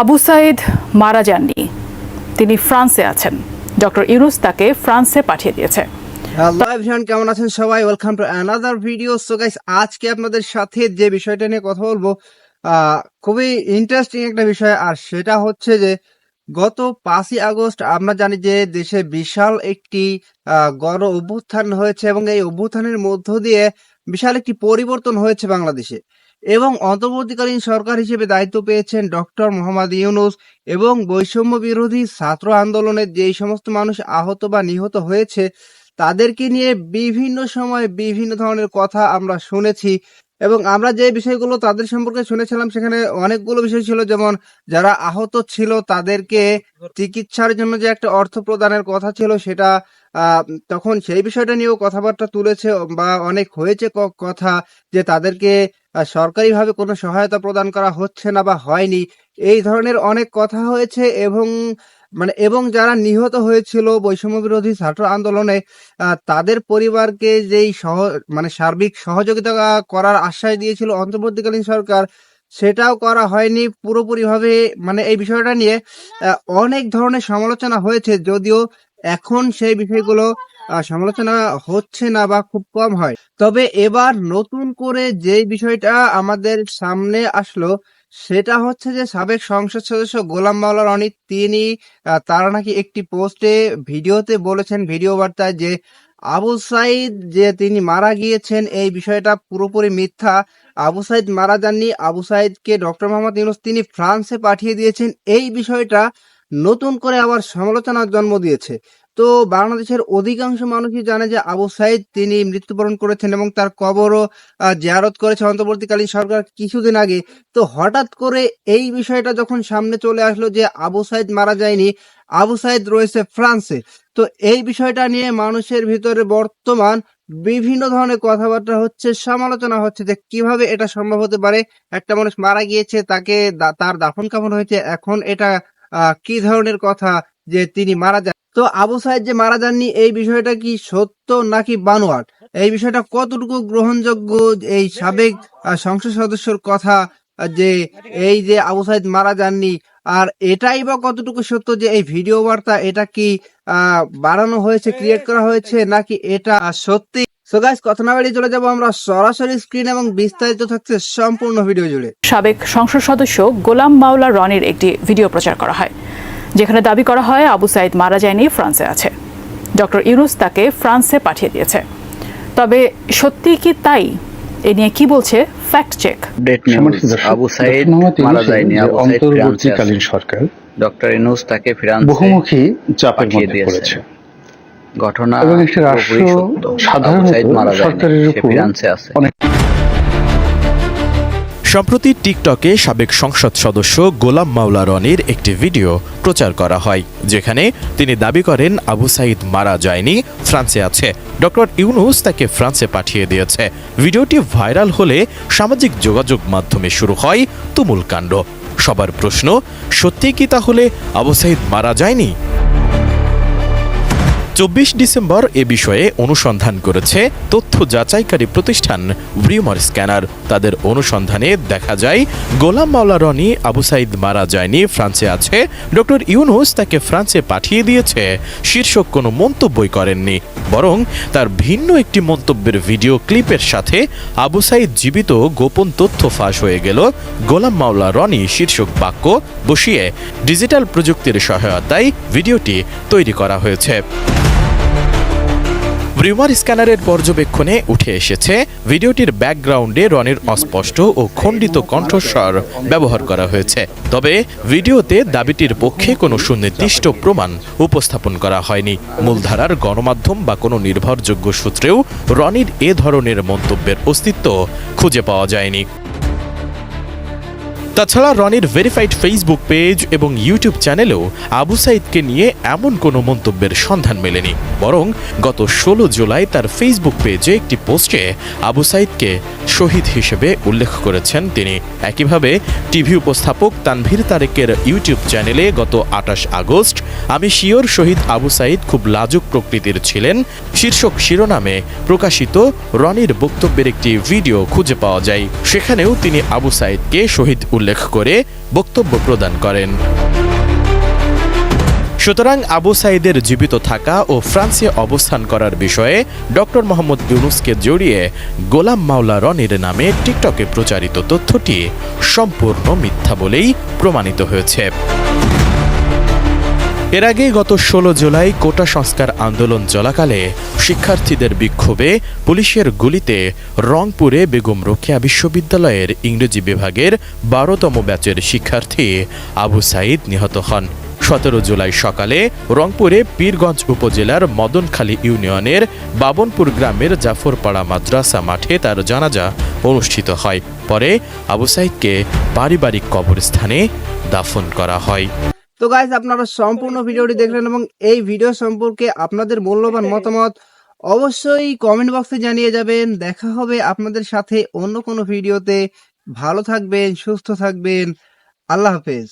আবু সাইদ মারা যাননি। তিনি ফ্রান্সে আছেন। ডক্টর ইউনুস তাকে ফ্রান্সে পাঠিয়ে দিয়েছে। হ্যালো এভরিওয়ান, কেমন আছেন সবাই? Welcome to another video so guys আজকে আপনাদের সাথে যে বিষয়টা নিয়ে কথা বলব খুবই ইন্টারেস্টিং একটা বিষয়। আর সেটা হচ্ছে যে, গত পাঁচই আগস্ট আমরা জানি যে দেশে বিশাল একটি গণ অভ্যুত্থান হয়েছে এবং এই অভ্যুত্থানের মধ্য দিয়ে বিশাল একটি পরিবর্তন হয়েছে বাংলাদেশে। এবং অন্তর্বর্তীকালীন সরকার হিসেবে দায়িত্ব পেয়েছেন ডক্টর মোহাম্মদ ইউনুস এবং বৈষম্য বিরোধী ছাত্র আন্দোলনের যেই সমস্ত মানুষ আহত বা নিহত হয়েছে, তাদেরকে নিয়ে বিভিন্ন সময় বিভিন্ন ধরনের কথা আমরা শুনেছি এবং আমরা যে বিষয়গুলো তাদের সম্পর্কে শুনেছিলাম, সেখানে অনেকগুলো বিষয় ছিল। যেমন, যারা আহত ছিল তাদেরকে চিকিৎসার জন্য যে একটা অর্থ প্রদানের কথা ছিল, সেটা তখন সেই বিষয়টা নিয়েও কথাবার্তা তুলেছে বা অনেক হয়েছে কথা যে তাদেরকে সরকারিভাবে কোনো সহায়তা প্রদান করা হচ্ছে না বা হয়নি। এই ধরনের অনেক কথা হয়েছে এবং মানে এবং যারা নিহত হয়েছিল বৈষম্য বিরোধী ছাত্র আন্দোলনে তাদের পরিবারকে যেই সহ মানে সার্বিক সহযোগিতা করার আশ্বাস দিয়েছিল অন্তর্বর্তীকালীন সরকার, সেটাও করা হয়নি পুরোপুরিভাবে। মানে এই বিষয়টা নিয়ে অনেক ধরনের সমালোচনা হয়েছে। যদিও এখন সেই বিষয়গুলো সমালোচনা হচ্ছে না বা খুব কম হয়। তবে এবার নতুন করে যেই বিষয়টা আমাদের সামনে আসলো, সেটা হচ্ছে যে সাবেক সংসদ সদস্য গোলাম মাওলা রনি, তিনি তারা নাকি একটি পোস্টে, ভিডিওতে বলেছেন, ভিডিও বার্তায় যে আবু সাইদ যে তিনি মারা গিয়েছেন, এই বিষয়টা পুরোপুরি মিথ্যা। আবু সাইদ মারা যাননি, আবু সাইদকে ডক্টর মোহাম্মদ ইউনুস তিনি ফ্রান্সে পাঠিয়ে দিয়েছেন। এই বিষয়টা নতুন করে আবার সমালোচনার জন্ম দিয়েছে। তো বাংলাদেশের অধিকাংশ মানুষই জানে যে আবু সাইদ তিনি মৃত্যুবরণ করেছেন এবং তার কবরও জিয়ারত করেছে অন্তর্বর্তীকালীন সরকার কিছুদিন আগে। তো হঠাৎ করে এই বিষয়টা যখন সামনে চলে আসলো যে আবু সাইদ মারা যায়নি, আবু সাইদ রয়েছে ফ্রান্সে। তো এই বিষয়টা নিয়ে মানুষের ভিতরে বর্তমান বিভিন্ন ধরনের কথাবার্তা হচ্ছে, সমালোচনা হচ্ছে যে কীভাবে এটা সম্ভব হতে পারে। একটা মানুষ মারা গিয়েছে, তাকে তার দাফন কাফন হয়েছে, এখন এটা কি ধরনের কথা যে তিনি মারা যান? তো আবু সাইদ যে মারা যাননি, এই বিষয়টা কি সত্য নাকি বানোয়াট? এই বিষয়টা কতটুকু গ্রহণযোগ্য এই সাবেক সংসদ সদস্যর কথা যে এই যে আবু সাইদ মারা যাননি, আর এটাই বা কতটুকু সত্য যে এই ভিডিও বার্তা, এটা কি বানানো হয়েছে ক্রিয়েট করা হয়েছে, নাকি এটা সত্যি? সো গাইস কথা না বাড়িয়ে চলে যাব আমরা সরাসরি স্ক্রিন এবং বিস্তারিত থাকছে সম্পূর্ণ ভিডিও জুড়ে। সাবেক সংসদ সদস্য গোলাম মাওলা রনির একটি ভিডিও প্রচার করা হয় যেখানে দাবি করা হয় আবু সাইদ মারা যায়নি ফ্রান্সে আছে। ডক্টর ইউনুস তাকে ফ্রান্সে পাঠিয়ে দিয়েছে। তবে সত্যি কি তাই? এ নিয়ে কি বলছে? ফ্যাক্ট চেক আবু সাইদ মারা যায়নি অন্তর্বর্তীকালীন সরকার ডক্টর ইনুস তাকে ফ্রান্সে বহুমুখী চাপের পাঠিয়ে মধ্যে। পড়েছে। ঘটনা এবং একটি রাষ্ট্র সাধারণত যায়নি, সরকারের উপর আছে। অনেক সম্প্রতি টিকটকে সাবেক সংসদ সদস্য গোলাম মাওলা রনির একটি ভিডিও প্রচার করা হয় যেখানে তিনি দাবি করেন আবু সাইদ মারা যায়নি ফ্রান্সে আছে। ডক্টর ইউনুস তাকে ফ্রান্সে পাঠিয়ে দিয়েছে। ভিডিওটি ভাইরাল হলে সামাজিক যোগাযোগ মাধ্যমে শুরু হয় তুমুল কাণ্ড। সবার প্রশ্ন সত্যি কি তাহলে আবু সাইদ মারা যায়নি? চব্বিশ ডিসেম্বর এ বিষয়ে অনুসন্ধান করেছে তথ্য যাচাইকারী প্রতিষ্ঠান ব্রিউমার স্ক্যানার। তাদের অনুসন্ধানে দেখা যায়, গোলাম মাওলা রনি আবু সাইদ মারা যায়নি, ফ্রান্সে আছে। ডক্টর ইউনুস তাকে ফ্রান্সে পাঠিয়ে দিয়েছে, শীর্ষক কোনো মন্তব্যই করেননি। বরং তার ভিন্ন একটি মন্তব্যের ভিডিও ক্লিপের সাথে আবু সাইদ জীবিত গোপন তথ্য ফাঁস হয়ে গেল। গোলাম মাওলা রনি শীর্ষক বাক্য বসিয়ে, ডিজিটাল প্রযুক্তির সহায়তায় ভিডিওটি তৈরি করা হয়েছে। ব্রিমার স্ক্যানারের পর্যবেক্ষণে উঠে এসেছে, ভিডিওটির ব্যাকগ্রাউন্ডে রনির অস্পষ্ট ও খণ্ডিত কণ্ঠস্বর ব্যবহার করা হয়েছে। তবে ভিডিওতে দাবিটির পক্ষে কোনো সুনির্দিষ্ট প্রমাণ উপস্থাপন করা হয়নি। মূলধারার গণমাধ্যম বা কোনো নির্ভরযোগ্য সূত্রেও রনির এ ধরনের মন্তব্যের অস্তিত্ব খুঁজে পাওয়া যায়নি। তাছাড়া রনির ভেরিফাইড ফেসবুক পেজ এবং ইউটিউব চ্যানেলেও আবু সাইদকে নিয়ে এমন কোনো মন্তব্যের সন্ধান মেলেনি। বরং গত ষোলো জুলাই তার ফেসবুক পেজে একটি পোস্টে আবু সাইদকে শহীদ হিসেবে উল্লেখ করেছেন তিনি। একইভাবে টিভি উপস্থাপক তানভীর তারেকের ইউটিউব চ্যানেলে গত আটাশ আগস্ট আমি শিওর শহীদ আবু সাইদ খুব লাজুক প্রকৃতির ছিলেন। শীর্ষক শিরোনামে প্রকাশিত রনির বক্তব্যের একটি ভিডিও খুঁজে পাওয়া যায়। সেখানেও তিনি আবু সাইদকে শহীদ উল্লেখ উল্লেখ করে বক্তব্য প্রদান করেন। সুতরাং আবু সাইদের জীবিত থাকা ও ফ্রান্সে অবস্থান করার বিষয়ে ডক্টর মোহাম্মদ ইউনুসকে জড়িয়ে গোলাম মাওলা রনির নামে টিকটকে প্রচারিত তথ্যটি সম্পূর্ণ মিথ্যা বলেই প্রমাণিত হয়েছে। এর আগে গত ষোলো জুলাই কোটা সংস্কার আন্দোলন চলাকালে শিক্ষার্থীদের বিক্ষোভে পুলিশের গুলিতে রংপুরে বেগম রোকেয়া বিশ্ববিদ্যালয়ের ইংরেজি বিভাগের বারোতম ব্যাচের শিক্ষার্থী আবু সাইদ নিহত হন। সতেরো জুলাই সকালে রংপুরে পীরগঞ্জ উপজেলার মদনখালী ইউনিয়নের বাবনপুর গ্রামের জাফরপাড়া মাদ্রাসা মাঠে তার জানাজা অনুষ্ঠিত হয়। পরে আবু সাইদকে পারিবারিক কবরস্থানে দাফন করা হয়। তো গাইজ আপনারা সম্পূর্ণ ভিডিওটি দেখলেন এবং এই ভিডিও সম্পর্কে আপনাদের মূল্যবান মতামত অবশ্যই কমেন্ট বক্সে জানিয়ে যাবেন। দেখা হবে আপনাদের সাথে অন্য কোনো ভিডিওতে ভালো থাকবেন, সুস্থ থাকবেন। আল্লাহ হাফেজ।